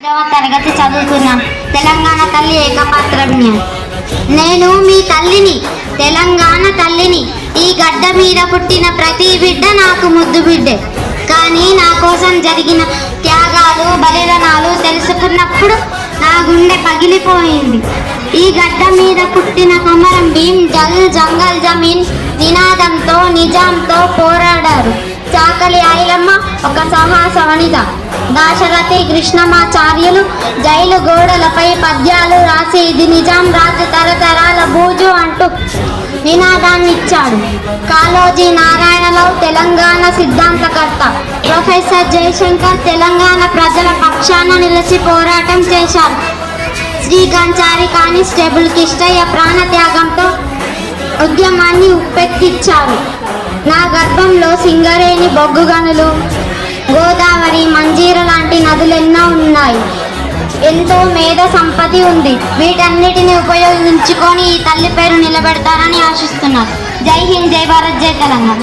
ఐదవ తరగతి చదువుతున్నాను తెలంగాణ తల్లి ఏకపాత్రజ్ఞ. నేను మీ తల్లిని తెలంగాణ తల్లిని ఈ గడ్డ మీద పుట్టిన ప్రతి బిడ్డ నాకు ముద్దు బిడ్డే. కానీ నా కోసం జరిగిన త్యాగాలు బలిదానాలు తెలుసుకున్నప్పుడు నా గుండె పగిలిపోయింది. ఈ గడ్డ మీద పుట్టిన కొమరం భీం జల్ జంగల్ జమీన్ నినాదంతో నిజాంతో పోరాడారు. చాకలి ఐలమ్మ ఒక సాహస వనిత దాశరథి కృష్ణమాచార్యులు జైలు గోడలపై పద్యాలు రాసి ఇది నిజాం రాజు తరతరాల బూజు అంటూ నినాదాన్ని ఇచ్చాడు కాళోజీ నారాయణరావు తెలంగాణ సిద్ధాంతకర్త. ప్రొఫెసర్ జయశంకర్ తెలంగాణ ప్రజల పక్షాన నిలిచి పోరాటం చేశారు. శ్రీ గంచారి కానిస్టేబుల్ కిష్టయ్య ప్రాణత్యాగంతో ఉద్యమాన్ని ఉప్పెత్తిచ్చారు నా గర్భంలో సింగరేణి బొగ్గు గనులు మంజీర లాంటి నదులు ఎన్నో ఉన్నాయి. ఎంతో మేధ సంపత్తి ఉంది. వీటన్నిటిని ఉపయోగించుకొని ఈ తల్లి పేరు నిలబెడతారని ఆశిస్తున్నారు. జై హింద్ జై భారత్ జై తెలంగాణ.